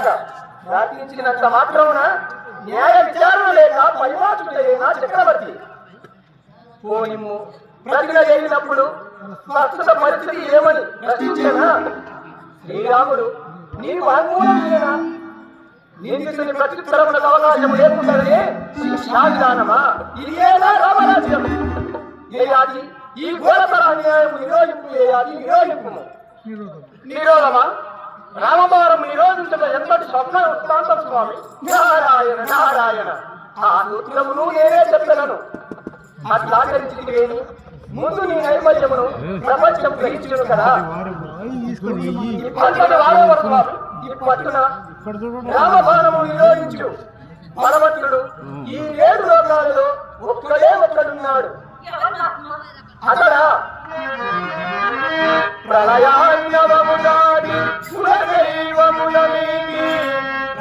కాక ప్రార్థించినంత మాత్రమున న్యాయ విచారణ లేక పైవాచుడైన చక్రవర్తి. పోనిమ్ము ప్రతిన జరిగినప్పుడు ప్రస్తుత పరిస్థితి ఏమని ప్రశ్నించనా? శ్రీరాముడు నీ వాంగ్మూలమేనా నిందితుని ప్రత్యుత్తరములకు అవకాశం లేకుండానే శిక్షా విధానమా ఇది ఏదా రామరాజ్యం? ఏయాది? ఈ ఘోరతర అన్యాయం నిరోధింపు ఏయాది? నిరోధింపు నిరోధమా? నిరోధించట ఎంతటి స్వప్న వృత్తాంతం స్వామి. నారాయణ నారాయణ. ఆ సూత్రమును నేనే చెప్పగలను. అట్లా ఆచరించితివేని ముందు నీ నైవేద్యమును ప్రపంచం గ్రహించను కదా. ఈ పట్టున వాడవ స్వామి ఈ రామబాణము నిరోధించు బలవంతుడు ఈ ఏడు లోకాలలో ఒక్కడే ఒక్కడున్నాడు. అక్కడ ప్రళయాన్నవము దాడి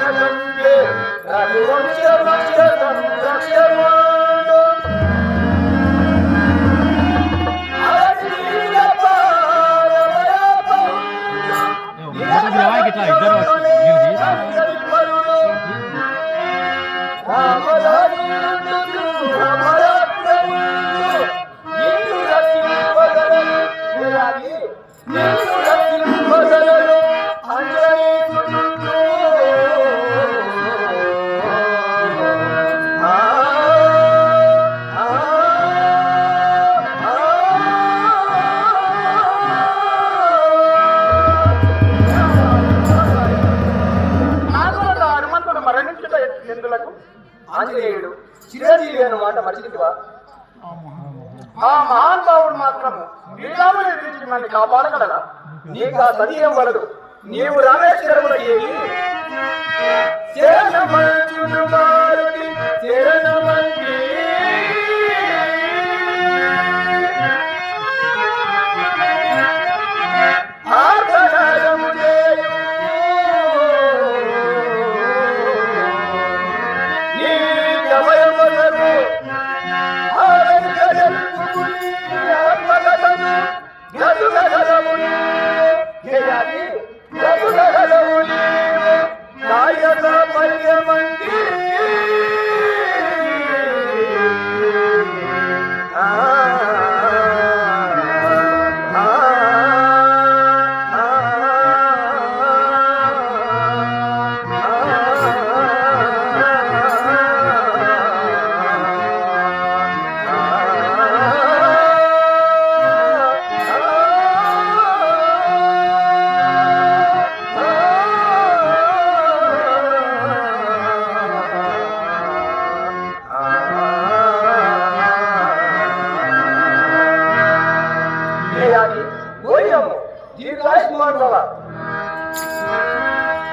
Thank you. చిరంజీవి అన్నమాట ఆ మహానుభావుడు మాత్రం శ్రీరాముని గురించి నన్ను కాపాడగలరా నీకు ఆ సత్యం వలదు. నీవు రామేశ్వరముల तुला घडवून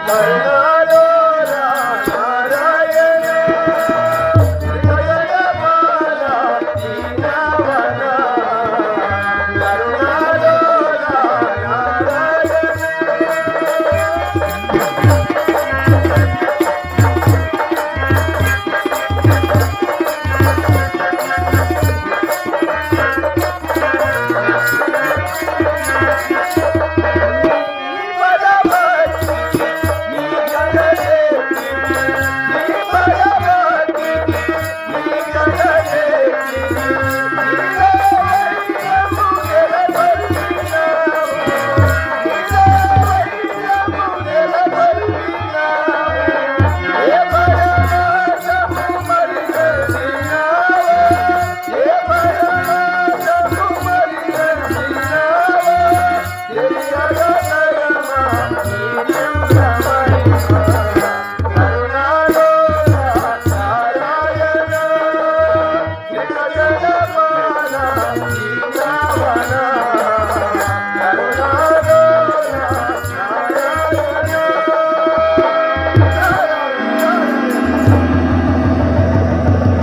Lord.